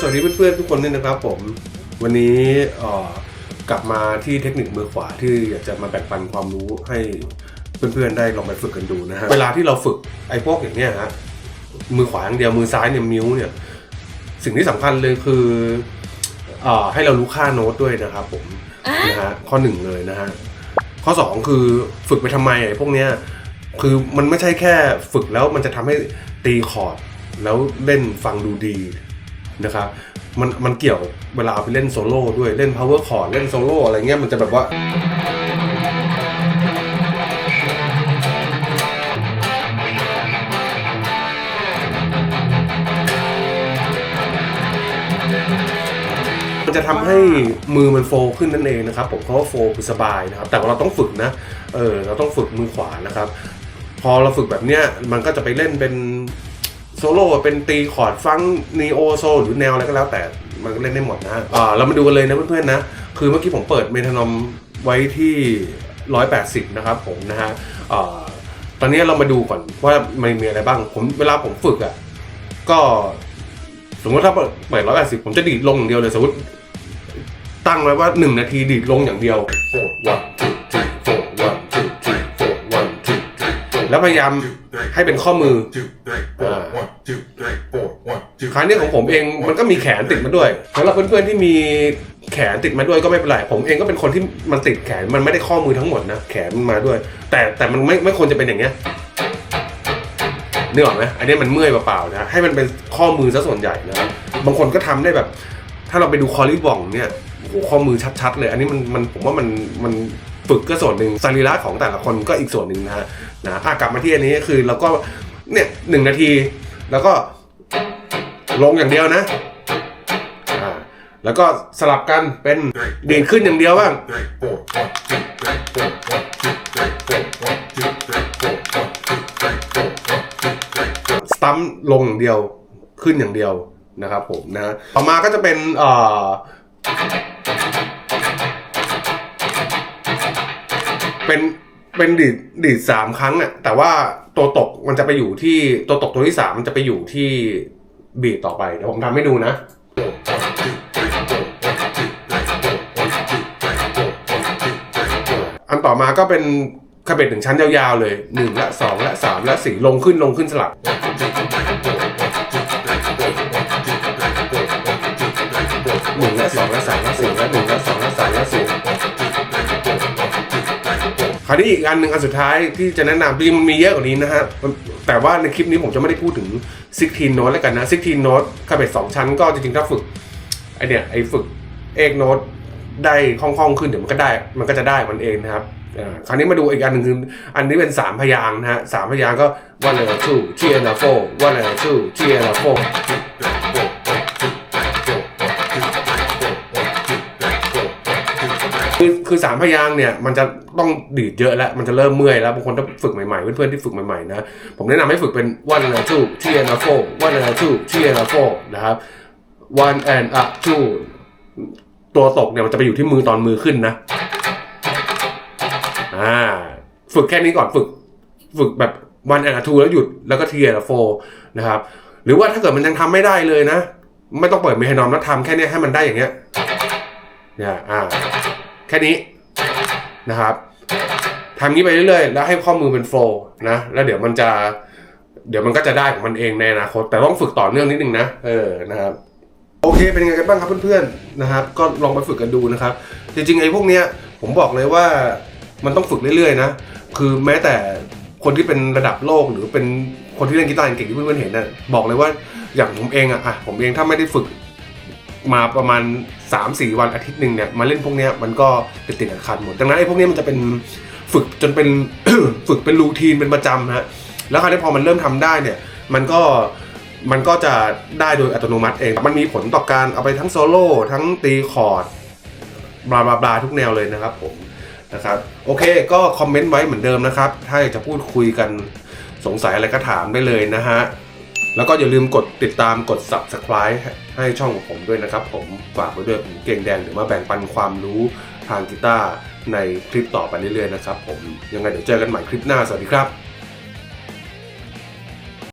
สวัสดีเพื่อนๆทุกคนด้วยนะครับผม วันนี้กลับมาที่เทคนิคมือขวาที่อยากจะมาแบ่งปันความรู้ให้เพื่อนๆได้ลองไปฝึกกันดูนะฮะเวลาที่เราฝึกไอ้พวกอย่างเนี้ยฮะมือขวาอย่างเดียวมือซ้ายเนี่ยมิ้วเนี่ยสิ่งที่สำคัญเลยคือเอ่อให้เรารู้ค่าโน้ตด้วยนะครับผมนะฮะข้อหนึ่งเลยนะฮะข้อสองคือฝึกไปทำไมไอ้พวกเนี้ยคือมันไม่ใช่แค่ฝึกแล้วมันจะทำให้ตีคอร์ดแล้วเล่นฟังดูดี นะครับมันมันเกี่ยวเวลาเอาไปเล่นโซโล่ด้วยเล่น power chord เล่นโซโล่อะไรเงี้ยมันจะแบบว่ามันจะทำให้มือมันโฟขึ้นนั่นเองนะครับ ผมเพราะว่าโฟคือสบายนะครับ แต่ว่าเราต้องฝึกนะ เออ เราต้องฝึกมือขวานะครับ พอเราฝึกแบบเนี้ยมันก็จะไปเล่นเป็น โซโล่เป็นตีคอร์ดฟังนีโอโซหรือแนวอะไรก็แล้วแต่มันเล่นได้หมดนะอ่าเรามาดูกันเลยนะเพื่อนๆนะ คือเมื่อกี้ผมเปิดเมทานอมไว้ที่ 180 นะครับผมนะฮะอ่าตอนนี้เรามาดูก่อนว่ามันมีอะไรบ้าง ผมเวลาผมฝึกอะ่ะก็สมมติถ้าเปิดเปิด180 ผมจะดีดลงอย่างเดียวเลยสมมติตั้งไว้ว่า 1 นาทีดีดลงอย่างเดียว four one two three four แล้วพยายามให้เป็นข้อมือ two, three, four, one, two, three, four, one, two. ครั้งนี้ของผมเองมันก็มีแขนติดมาด้วยสำหรับเพื่อนๆที่มีแขนติดมาด้วยก็ไม่เป็นไรผมเองก็เป็นคนที่มันติดแขนมันไม่ได้ข้อมือทั้งหมดนะแขนมันมาด้วย แต่แต่มันไม่ไม่ควรจะเป็นอย่างเงี้ยนึกออกไหมอันนี้มันเมื่อยเปล่าๆนะให้มันเป็นข้อมือซะส่วนใหญ่นะครับบางคนก็ทำได้แบบ ถ้าเราไปดูคอลลี่บองเนี่ยโอ้โหข้อมือชัดๆเลย อันนี้มันมันผมว่ามันมัน ฝึกก็ส่วนหนึ่งสรีระของแต่ละคนก็อีกส่วนหนึ่งนะฮะนะอะกลับมาที่อันนี้คือเราก็เนี่ยหนึ่งนาที แล้วก็ลงอย่างเดียวนะอ่าแล้วก็สลับกันเป็นดีดขึ้นอย่างเดียวบ้างสตัมลงอย่างเดียวขึ้นอย่างเดียวนะครับผมนะต่อมาก็จะเป็นเอ่อ เป็นเป็นดีดดีดสามครั้งอะแต่ว่าตัวตกมันจะไปอยู่ที่ตัวตกตัวที่สามมันจะไปอยู่ที่บีดต่อไปเดี๋ยวผมทำให้ดูนะ อันต่อมาก็เป็นคาเบตหนึ่งชั้นยาวๆเลยหนึ่งและสองและสามและสี่ลงขึ้นลงขึ้นสลับหนึ่งและสองและสามและสี่และหนึ่งและสองและสามและสี่ ราวนี้อีกอันหนึ่งอันสุดท้ายที่จะแนะนำจริงมันมีเยอะกว่านี้นะฮะแต่ว่าในคลิปนี้ผมจะไม่ได้พูดถึง16โน้ตแล้วกันนะ16โน้ตคาเบตสองชั้นก็จริงๆถ้าฝึกไอเนี่ยไอฝึกเอกโน้ตได้คล่องๆขึ้นเดี๋ยวมันก็ได้มันก็จะได้มันเองนะครับคราวนี้มาดูอีกอันหนึ่งคืออันนี้เป็นสามพยางนะฮะสามพยางก็ one and two three and four one and two three and four คือสามพยางเนี่ยมันจะต้องดีดเยอะแล้วมันจะเริ่มเมื่อยแล้วบางคนถ้าฝึกใหม่ๆ เพื่อนๆที่ฝึกใหม่ๆนะผมแนะนำให้ฝึกเป็น one and two three and four one and two three and four นะครับ one and up two ตัวตกเนี่ยมันจะไปอยู่ที่มือตอนมือขึ้นนะอ่าฝึกแค่นี้ก่อนฝึกฝึกแบบ one and two แล้วหยุดแล้วก็ three and four นะครับ หรือว่าถ้าเกิดมันยังทำไม่ได้เลยนะ ไม่ต้องเปิดเมทานอมแล้วทำแค่เนี้ยให้มันได้อย่างเงี้ยเนี่ยอ่า ค่นี้นะครับทำนี้ไปเรื่อยๆ แล้วให้ข้อมือเป็นโฟล์นะแล้วเดี๋ยวมันจะ เดี๋ยวมันก็จะได้ของมันเองในอนาคต แต่ต้องฝึกต่อเนื่องนิดนึงนะเออนะครับโอเคเป็นยังไงกันบ้างครับเพื่อนๆนะครับ ก็ลองไปฝึกกันดูนะครับ จริงๆไอ้พวกเนี้ยผมบอกเลยว่ามันต้องฝึกเรื่อยๆนะคือแม้แต่คนที่เป็นระดับโลกหรือเป็นคนที่เล่นกีตาร์เก่งที่เพื่อนๆเห็นนะบอกเลยว่าอย่างผมเองอะอะผมเองถ้าไม่ได้ฝึก มาประมาณ 3-4 วันอาทิตย์หนึ่งเนี่ยมาเล่นพวกเนี้ยมันก็ติดติดขัดหมดดังนั้นไอ้พวกเนี้ยมันจะเป็นฝึกจนเป็น ฝึกเป็นรูทีนเป็นประจำนะฮะแล้วคราวนี้พอมันเริ่มทำได้เนี่ยมันก็มันก็จะได้โดยอัตโนมัติเอง มันมีผลต่อการเอาไปทั้งโซโล่ทั้งตีคอร์ดบลาบลาบลาทุกแนวเลยนะครับผมนะครับโอเคก็คอมเมนต์ไว้เหมือนเดิมนะครับ ถ้าอยากจะพูดคุยกันสงสัยอะไรก็ถามได้เลยนะฮะ แล้วก็อย่าลืมกดติดตามกด subscribe ให้ให้ช่องของผมด้วยนะครับ ผมฝากไว้ด้วยผมเก่งแดงเดี๋ยวมาแบ่งปันความรู้ทางกีตาร์ในคลิปต่อไปเรื่อยๆนะครับผมยังไงเดี๋ยวเจอกันใหม่คลิปหน้าสวัสดีครับ